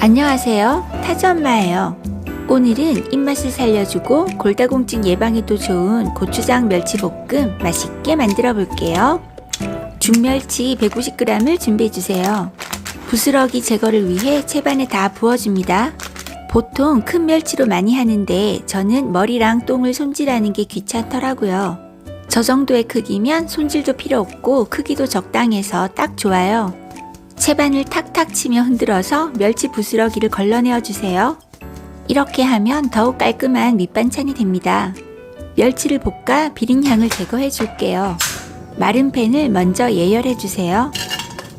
안녕하세요. 타조 엄마예요. 오늘은 입맛을 살려주고 골다공증 예방에도 좋은 고추장 멸치볶음 맛있게 만들어 볼게요. 중멸치 150g을 준비해 주세요. 부스러기 제거를 위해 채반에 다 부어줍니다. 보통 큰 멸치로 많이 하는데 저는 머리랑 똥을 손질하는 게 귀찮더라고요. 저 정도의 크기면 손질도 필요 없고 크기도 적당해서 딱 좋아요. 채반을 탁탁 치며 흔들어서 멸치 부스러기를 걸러내어 주세요. 이렇게 하면 더욱 깔끔한 밑반찬이 됩니다. 멸치를 볶아 비린향을 제거해 줄게요. 마른 팬을 먼저 예열해 주세요.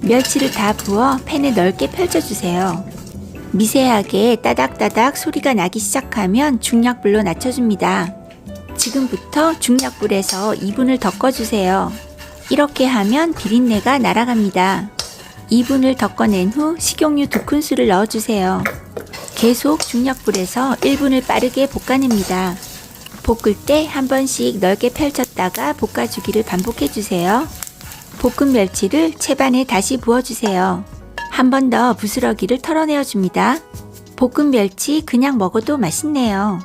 멸치를 다 부어 팬에 넓게 펼쳐 주세요. 미세하게 따닥따닥 소리가 나기 시작하면 중약불로 낮춰줍니다. 지금부터 중약불에서 2분을 덮어주세요. 이렇게 하면 비린내가 날아갑니다. 2분을 덮어낸 후 식용유 2큰술을 넣어주세요. 계속 중약불에서 1분을 빠르게 볶아냅니다. 볶을 때 한 번씩 넓게 펼쳤다가 볶아주기를 반복해주세요. 볶은 멸치를 채반에 다시 부어주세요. 한 번 더 부스러기를 털어내어 줍니다. 볶은 멸치 그냥 먹어도 맛있네요.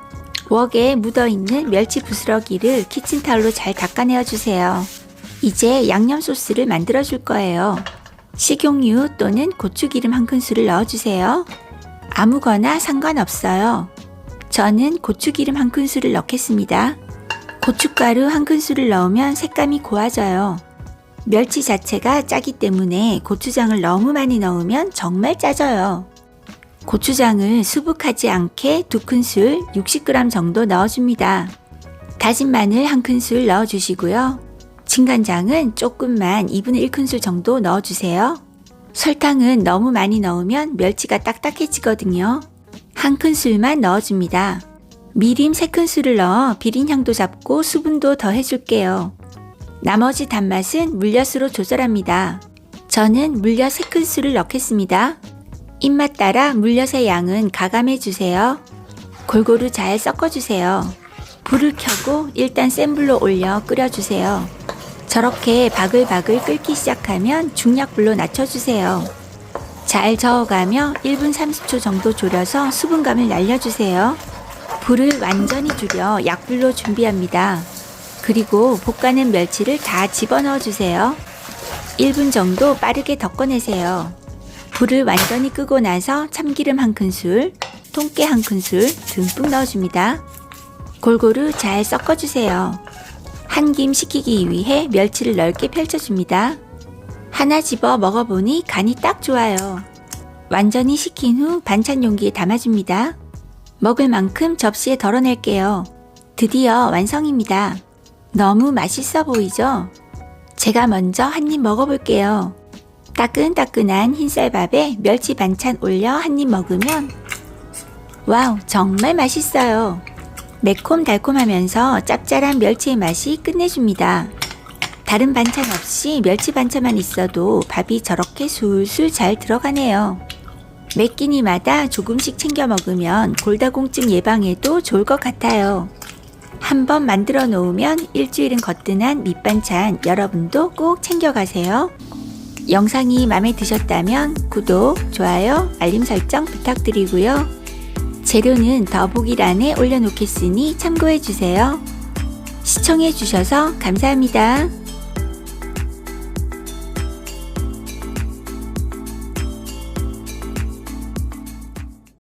웍에 묻어있는 멸치 부스러기를 키친타올로 잘 닦아내어 주세요. 이제 양념 소스를 만들어 줄 거예요. 식용유 또는 고추기름 한 큰술을 넣어주세요. 아무거나 상관없어요. 저는 고추기름 한 큰술을 넣겠습니다. 고춧가루 한 큰술을 넣으면 색감이 고와져요. 멸치 자체가 짜기 때문에 고추장을 너무 많이 넣으면 정말 짜져요. 고추장을 수북하지 않게 두 큰술 60g 정도 넣어줍니다. 다진 마늘 한 큰술 넣어주시고요. 진간장은 조금만 2분의 1큰술 정도 넣어주세요. 설탕은 너무 많이 넣으면 멸치가 딱딱해지거든요. 한 큰술만 넣어줍니다. 미림 3큰술을 넣어 비린 향도 잡고 수분도 더 해줄게요. 나머지 단맛은 물엿으로 조절합니다. 저는 물엿 3큰술을 넣겠습니다. 입맛 따라 물엿의 양은 가감해 주세요. 골고루 잘 섞어 주세요. 불을 켜고 일단 센 불로 올려 끓여 주세요. 저렇게 바글바글 끓기 시작하면 중약불로 낮춰주세요. 잘 저어가며 1분 30초 정도 졸여서 수분감을 날려주세요. 불을 완전히 줄여 약불로 준비합니다. 그리고 볶아낸 멸치를 다 집어넣어 주세요. 1분 정도 빠르게 덮어내세요. 불을 완전히 끄고 나서 참기름 한 큰술, 통깨 한 큰술 듬뿍 넣어줍니다. 골고루 잘 섞어주세요. 한 김 식히기 위해 멸치를 넓게 펼쳐줍니다. 하나 집어 먹어보니 간이 딱 좋아요. 완전히 식힌 후 반찬 용기에 담아줍니다. 먹을 만큼 접시에 덜어낼게요. 드디어 완성입니다. 너무 맛있어 보이죠? 제가 먼저 한 입 먹어볼게요. 따끈따끈한 흰쌀밥에 멸치 반찬 올려 한 입 먹으면 와우 정말 맛있어요. 매콤달콤하면서 짭짤한 멸치의 맛이 끝내줍니다. 다른 반찬 없이 멸치 반찬만 있어도 밥이 저렇게 술술 잘 들어가네요. 매 끼니마다 조금씩 챙겨 먹으면 골다공증 예방에도 좋을 것 같아요. 한번 만들어 놓으면 일주일은 거뜬한 밑반찬 여러분도 꼭 챙겨가세요. 영상이 마음에 드셨다면 구독, 좋아요, 알림 설정 부탁드리고요. 재료는 더보기란에 올려놓겠으니 참고해주세요. 시청해주셔서 감사합니다.